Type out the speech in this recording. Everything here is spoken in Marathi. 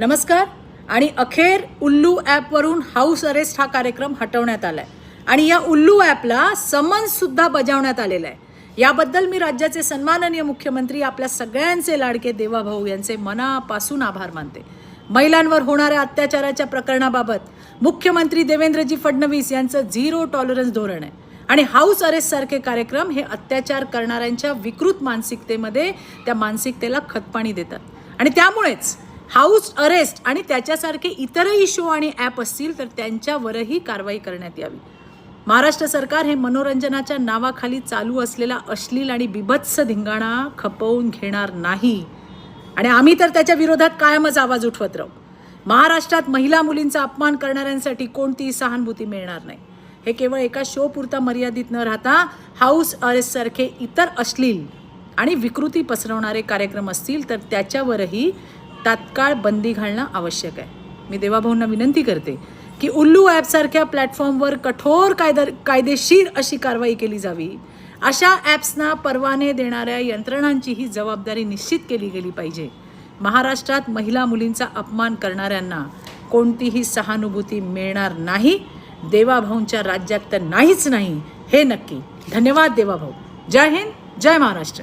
नमस्कार. आणि अखेर उल्लू ॲपवरून हाऊस अरेस्ट हा कार्यक्रम हटवण्यात आला आहे आणि या उल्लू ॲपला समन्ससुद्धा बजावण्यात आलेला आहे. याबद्दल मी राज्याचे सन्माननीय मुख्यमंत्री आपल्या सगळ्यांचे लाडके देवाभाऊ यांचे मनापासून आभार मानते. महिलांवर होणाऱ्या अत्याचाराच्या प्रकरणाबाबत मुख्यमंत्री देवेंद्रजी फडणवीस यांचं झिरो टॉलरन्स धोरण आहे. आणि हाऊस अरेस्टसारखे कार्यक्रम हे अत्याचार करणाऱ्यांच्या विकृत मानसिकतेमध्ये त्या मानसिकतेला खतपाणी देतात. आणि त्यामुळेच हाऊस अरेस्ट आणि त्याच्यासारखे इतरही शो आणि ॲप असतील तर त्यांच्यावरही कारवाई करण्यात यावी. महाराष्ट्र सरकार हे मनोरंजनाच्या नावाखाली चालू असलेला अश्लील आणि बिभत्स धिंगाणा खपवून घेणार नाही. आणि आम्ही तर त्याच्या विरोधात कायमच आवाज उठवत राहू. महाराष्ट्रात महिला मुलींचा अपमान करणाऱ्यांसाठी कोणतीही सहानुभूती मिळणार नाही. हे केवळ एका शो पुरता मर्यादित न राहता हाऊस अरेस्टसारखे इतर अश्लील आणि विकृती पसरवणारे कार्यक्रम असतील तर त्याच्यावरही तात्काळ बंदी घालणं आवश्यक आहे. मी देवाभाऊंना विनंती करते की उल्लू ॲपसारख्या प्लॅटफॉर्मवर कठोर कायदर कायदेशीर अशी कारवाई केली जावी. अशा ॲप्सना परवाने देणाऱ्या यंत्रणांची ही जबाबदारी निश्चित केली गेली पाहिजे. महाराष्ट्रात महिला मुलींचा अपमान करणाऱ्यांना कोणतीही सहानुभूती मिळणार नाही. देवाभाऊंच्या राज्यात तर नाहीच नाही. हे नक्की. धन्यवाद देवाभाऊ. जय हिंद जय महाराष्ट्र.